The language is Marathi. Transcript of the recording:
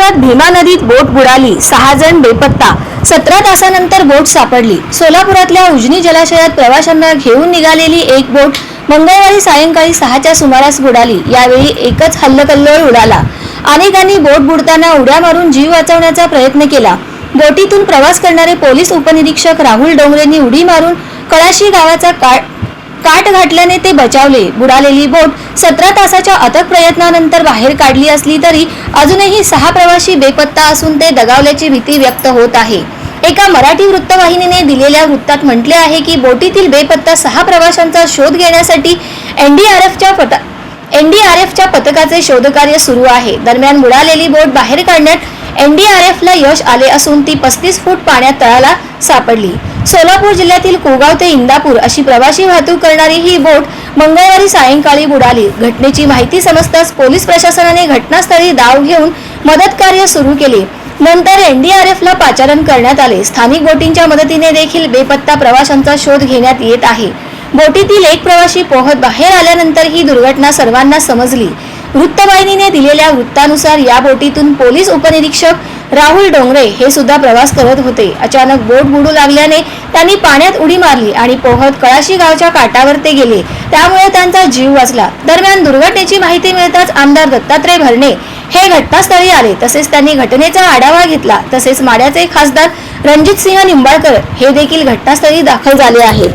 सोलापुरात भीमा नदीत बोट बुडाली. सहा जण बेपत्ता. सतरा तासानंतर बोट सापडली. सोलापुरातल्या उजनी जलाशयात प्रवाशांना घेऊन निघालेली एक बोट मंगळवारी सायंकाळी सहाच्या सुमारास बुडाली. यावेळी एकच हल्लकल्लोळ उडाला. अनेकांनी बोट बुडताना उड्या मारून जीव वाचवण्याचा प्रयत्न केला. बोटीतून प्रवास करणारे पोलीस उपनिरीक्षक राहुल डोंगरेंनी उडी मारून कळाशी गावाचा का काट घातल्याने ते बचावले. बुडालेली बोट सतरा तासाच्या अथक प्रयत्नानंतर बाहेर काढली असली तरी अजूनही सहा प्रवासी बेपत्ता असून ते दगावल्याची भीती व्यक्त होत आहे. एका मराठी वृत्तवाहिनीने दिलेल्या वृत्तात म्हटले आहे की बोटीतील बेपत्ता सहा प्रवाशांचा शोध घेण्यासाठी एनडीआरएफच्या पथ एनडीआरएफच्या पथकाचे शोधकार्य सुरू आहे. दरम्यान बुडालेली बोट बाहेर काढण्यात एनडीआरएफला यश आले असून ती पस्तीस फूट पाण्यात तळाला सापडली. सोलापूर जिल्ह्यातील कुगाव ते इंदापूर अशी प्रवासी वाहतूक करणारी ही बोट मंगळवारी सायंकाळी बुडाली. घटनेची माहिती समजताच पोलीस प्रशासनाने घटनास्थळी धाव घेऊन मदत कार्य सुरू केले. नंतर एनडीआरएफला पाचारण करण्यात आले. स्थानिक बोटींच्या मदतीने देखील बेपत्ता प्रवाशांचा शोध घेण्यात येत आहे. बोटीतील एक प्रवाशी पोहत बाहेर आल्यानंतर ही दुर्घटना सर्वांना समजली. वृत्तवाहिनीने दिलेल्या वृत्तानुसार या बोटीतून पोलीस उपनिरीक्षक राहुल डोंगरे हे सुद्धा प्रवास करत होते. अचानक बोट बुडू लागल्याने त्यांनी पाण्यात उडी मारली आणि पोहत कळाशी गावच्या काठावर ते गेले. त्यामुळे त्यांचा जीव वाचला. दरम्यान दुर्घटनेची माहिती मिळताच आमदार दत्तात्रय भरणे हे घटनास्थळी आले. तसेच त्यांनी घटनेचा आढावा घेतला. तसेच माड्याचे खासदार रणजित सिंह निंबाळकर हे देखील घटनास्थळी दाखल झाले आहेत.